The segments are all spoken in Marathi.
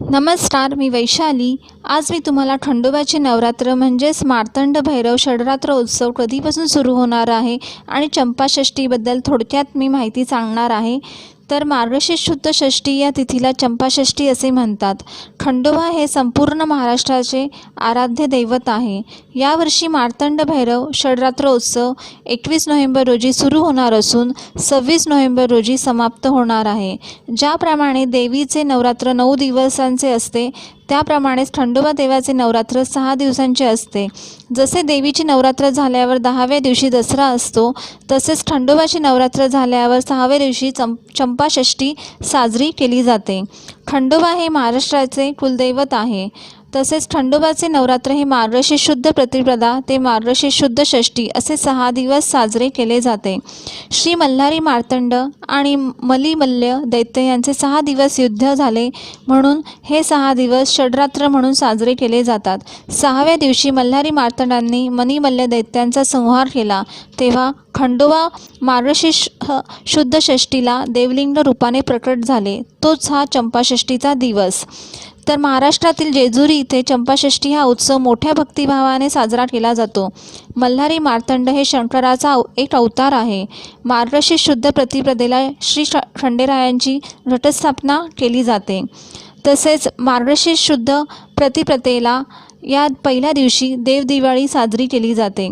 नमस्कार मी वैशाली. आज मी तुम्हाला खंडोबाचे नवरात्र म्हणजेच मार्तंड भैरव षडरात्र उत्सव कधीपासून सुरू होणार आहे आणि चंपाषष्ठीबद्दल थोडक्यात मी माहिती सांगणार आहे. तर मार्गशीर्ष शुद्ध षष्ठी या तिथीला चंपाषष्ठी असे म्हणतात. खंडोबा हे संपूर्ण महाराष्ट्राचे आराध्य दैवत आहे. यावर्षी मार्तंड भैरव षडरात्र उत्सव एकवीस नोव्हेंबर रोजी सुरू होणार असून सव्वीस नोव्हेंबर रोजी समाप्त होणार आहे. ज्याप्रमाणे देवीचे नवरात्र नऊ दिवसांचे असते त्याप्रमाणेच खंडोबा देवाचे नवरात्र सहा दिवसांचे असते. जसे देवीची नवरात्र झाल्यावर दहाव्या दिवशी दसरा असतो तसेच खंडोबाची नवरात्र झाल्यावर सहाव्या दिवशी चं चंपाषष्ठी साजरी केली जाते. खंडोबा हे महाराष्ट्राचे कुलदैवत आहे. तसेच खंडोबाचे नवरात्र हे मार्गशीर्ष शुद्ध प्रतिपदा ते मार्गशीर्ष शुद्ध षष्ठी असे सहा दिवस साजरे केले जाते. श्री मल्हारी मार्तंड आणि मलिमल्य दैत्य यांचे सहा दिवस युद्ध झाले म्हणून हे सहा दिवस षडरात्र म्हणून साजरे केले जातात. सहाव्या दिवशी मल्हारी मार्तंडांनी मनिमल्य दैत्यांचा संहार केला. तेव्हा खंडोबा मार्गशीर्ष ह- शुद्ध षष्टीला देवलिंग रूपाने प्रकट झाले. तोच हा चंपाषष्ठीचा दिवस. तर महाराष्ट्रातील जेजुरी इथे चंपाषष्ठी हा उत्सव मोठ्या भक्तिभावाने साजरा केला जातो. मल्हारी मार्तंड हे शंकराचा अव- एक अवतार आहे. मार्गशीर्ष शुद्ध प्रतिप्रदेला श्री खंडेरायांची घटस्थापना केली जाते. तसेच मार्गशीर्ष शुद्ध प्रतिप्रतेला या पहिल्या दिवशी देवदिवाळी साजरी केली जाते.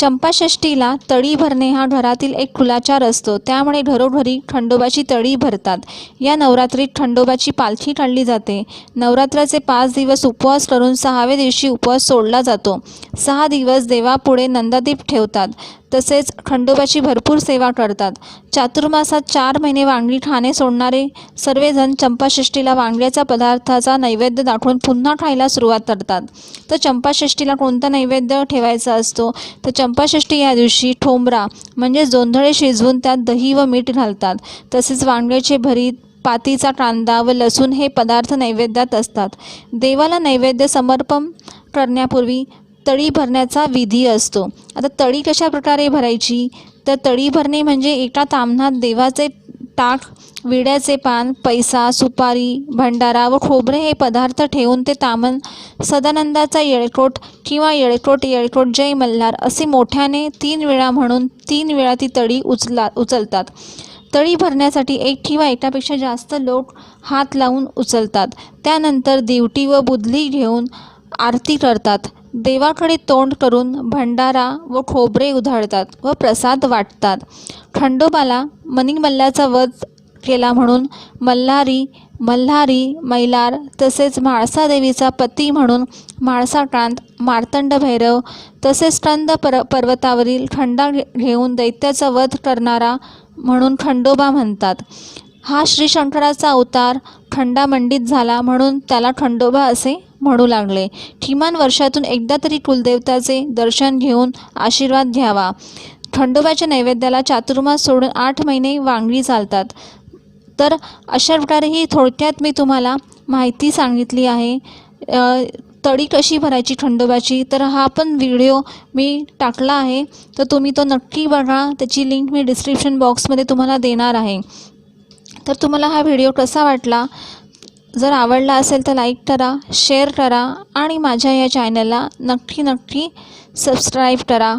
चंपाषष्ठीला तळी भरणे हा घरातील एक कुलाचार असतो. त्यामुळे घरोघरी खंडोबाची तळी भरतात. या नवरात्रीत खंडोबाची पालखी काढली जाते. नवरात्राचे पाच दिवस उपवास करून सहाव्या दिवशी उपवास सोडला जातो. सहा दिवस देवापुढे नंदादीप ठेवतात. तसेच खंडोबाची भरपूर सेवा करतात. चातुर्मासात चार महिने वांगी खाणे सोडणारे सर्वजण चंपाषष्ठीला वांग्याचा पदार्थाचा नैवेद्य दाखवून पुन्हा खायला सुरुवात करतात. तर चंपाषष्ठीला कोणता नैवेद्य ठेवायचा असतो? तर चंपाषष्ठी या दिवशी ठोंबरा म्हणजे जोंधळे शिजवून त्यात दही व मीठ घालतात. तसेच वांग्याचे भरीत पातीचा कांदा व लसूण हे पदार्थ नैवेद्यात असतात. देवाला नैवेद्य समर्पण करण्यापूर्वी तळी भरण्याचा विधी असतो. आता तळी कशा प्रकारे भरायची? तर तळी भरणे म्हणजे एका तामणात देवाचे टाक विड्याचे पान पैसा सुपारी भंडारा व खोबरे हे पदार्थ ठेवून ते तामन सदानंदाचा येळकोट किंवा येळकोट येळकोट जय मल्हार असे मोठ्याने तीन वेळा म्हणून तीन वेळा ती तळी उचला उचलतात. तळी भरण्यासाठी एक किंवा एकापेक्षा जास्त लोक हात लावून उचलतात. त्यानंतर दिवटी व बुदली घेऊन आरती करतात. देवाकडे तोंड करून भंडारा व खोबरे उधळतात व प्रसाद वाटतात. खंडोबाला मणिमल्ल्याचा वध केला म्हणून मल्हारी मल्हारी मैलार तसेच म्हाळसा देवीचा पती म्हणून म्हाळसाक्रांत मार्तंड भैरव तसेच स्कंद पर पर्वतावरील खंडा घे घेऊन दैत्याचा वध करणारा म्हणून खंडोबा म्हणतात. हा श्री शंकराचा अवतार खंडामंडित झाला म्हणून त्याला खंडोबा असे म्हणू लागले. किमान वर्षातून एकदा तरी कुलदेवताचे दर्शन घेऊन आशीर्वाद घ्यावा. खंडोबाच्या नैवेद्याला चातुर्मास सोडून आठ महिने वांगी चालतात. तर अशा प्रकारे ही थोडक्यात मी तुम्हाला माहिती सांगितली आहे. तडी तळी कशी भरायची खंडोबाची तर हा पण व्हिडिओ मी टाकला आहे. तर तुम्ही तो नक्की बघा. त्याची लिंक मी डिस्क्रिप्शन बॉक्समध्ये तुम्हाला देणार आहे. तर तुम्हाला हा व्हिडिओ कसा वाटला? जर आवडला असेल तर लाईक करा शेअर करा आणि माझ्या या चॅनलला नक्की नक्की सबस्क्राईब करा.